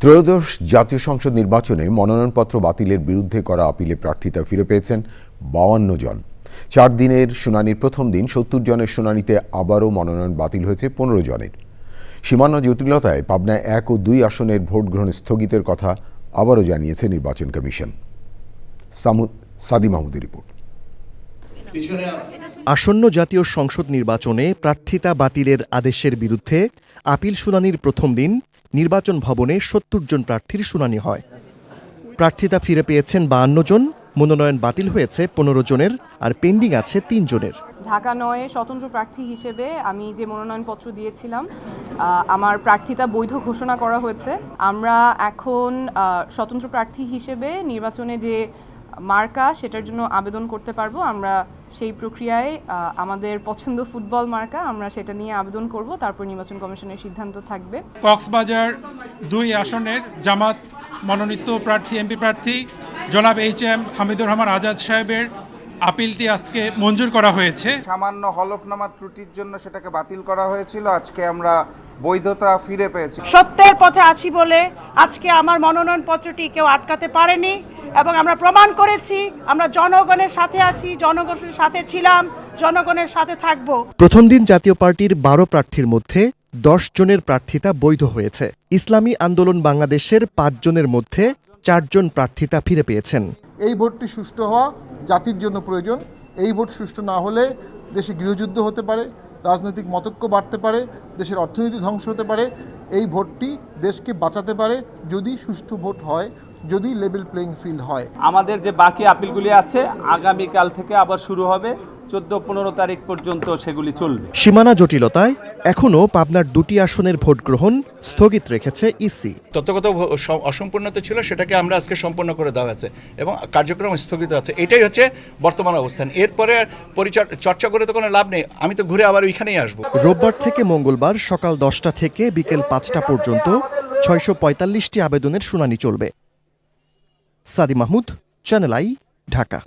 ত্রয়োদশ জাতীয় সংসদ নির্বাচনে মনোনয়নপত্র বাতিলের বিরুদ্ধে করা আপিলে প্রার্থিতা ফিরে পেয়েছেন বাউান্ন জন। চার দিনের শুনানির প্রথম দিন সত্তর জনের শুনানিতে আবারও মনোনয়ন বাতিল হয়েছে পনেরো জনের। সীমান্ত জটিলতায় পাবনায় এক ও দুই আসনের ভোট গ্রহণ স্থগিতের কথা আবারও জানিয়েছে নির্বাচন কমিশন। সাদি মাহমুদের রিপোর্ট। আসন্ন জাতীয় সংসদ নির্বাচনে প্রার্থিতা বাতিলের আদেশের বিরুদ্ধে আপিল শুনানির প্রথম দিন নির্বাচন ভবনে সত্তর জন প্রার্থীর শুনানি হয়। প্রার্থিতা ফিরে পেয়েছেন বাহান্ন জন, মনোনয়ন বাতিল হয়েছে পনেরো জনের আর পেন্ডিং আছে তিন জনের। ঢাকা নয়ে স্বতন্ত্র প্রার্থী হিসেবে আমি যে মনোনয়নপত্র দিয়েছিলাম আমার প্রার্থিতা বৈধ ঘোষণা করা হয়েছে। আমরা এখন স্বতন্ত্র প্রার্থী হিসেবে নির্বাচনে যে মার্কা, সেটার জন্য আবেদন করতে পারব। আমরা সেই প্রক্রিয়ায় আমাদের পছন্দ ফুটবল মার্কা আমরা সেটা নিয়ে আবেদন করব তারপর নির্বাচন কমিশনের সিদ্ধান্ত থাকবে। কক্সবাজার দুই আসনের জামাত মনোনীত প্রার্থী এমপি প্রার্থী জনাব এইচ এম হামিদুর রহমান আজাদ সাহেবের আপিলটি আজকে মঞ্জুর করা হয়েছে। সামান্য হলফনামা ত্রুটির জন্য সেটাকে বাতিল করা হয়েছিল আজকে আমরা বৈধতা ফিরে পেয়েছি। সত্যের পথে আছি বলে আজকে আমার মনোনয়ন পত্রটি কেউ আটকাতে পারেনি। এবং আমরা প্রমাণ করেছি আমরা জনগণের সাথে আছি জনগণের সাথে ছিলাম জনগণের সাথে থাকব। প্রথম দিন জাতীয় পার্টির বারো প্রার্থীর মধ্যে দশ জনের প্রার্থিতা বৈধ হয়েছে। ইসলামী আন্দোলন বাংলাদেশের পাঁচ জনের মধ্যে চারজন প্রার্থিতা ফিরে পেয়েছেন। এই ভোটটি সুষ্ঠু হওয়া জাতির জন্য প্রয়োজন। এই ভোট সুষ্ঠু না হলে দেশে গৃহযুদ্ধ হতে পারে রাজনৈতিক মতক্য বাড়তে পারে দেশের অর্থনীতি ধ্বংস হতে পারে। এই ভোটটি দেশকে বাঁচাতে পারে যদি সুষ্ঠু ভোট হয়। যদি লেভেল প্লেইং ফিল্ড হয়। আমাদের যে বাকি আপিলগুলি আছে আগামীকাল থেকে আবার শুরু হবে। চোদ্দ পনেরো তারিখ পর্যন্ত সেগুলি চলবে। সীমানা জটিলতায় এখনও পাবনার দুটি আসনের ভোট গ্রহণ স্থগিত রেখেছে ইসি। তত্ত্বগত অসম্পূর্ণতা ছিল সেটাকে আমরা আজকে সম্পূর্ণ করে দেওয়া হয়েছে এবং কার্যক্রম স্থগিত আছে। এটাই হচ্ছে বর্তমান অবস্থান। এরপরে চর্চা করে তো কোনো লাভ নেই। আমি তো ঘুরে আবার ওইখানেই আসব। রোববার থেকে মঙ্গলবার সকাল দশটা থেকে বিকেল পাঁচটা পর্যন্ত ছয়শো পঁয়তাল্লিশটি আবেদনের শুনানি চলবে। Sadi Mahmud channel I Dhaka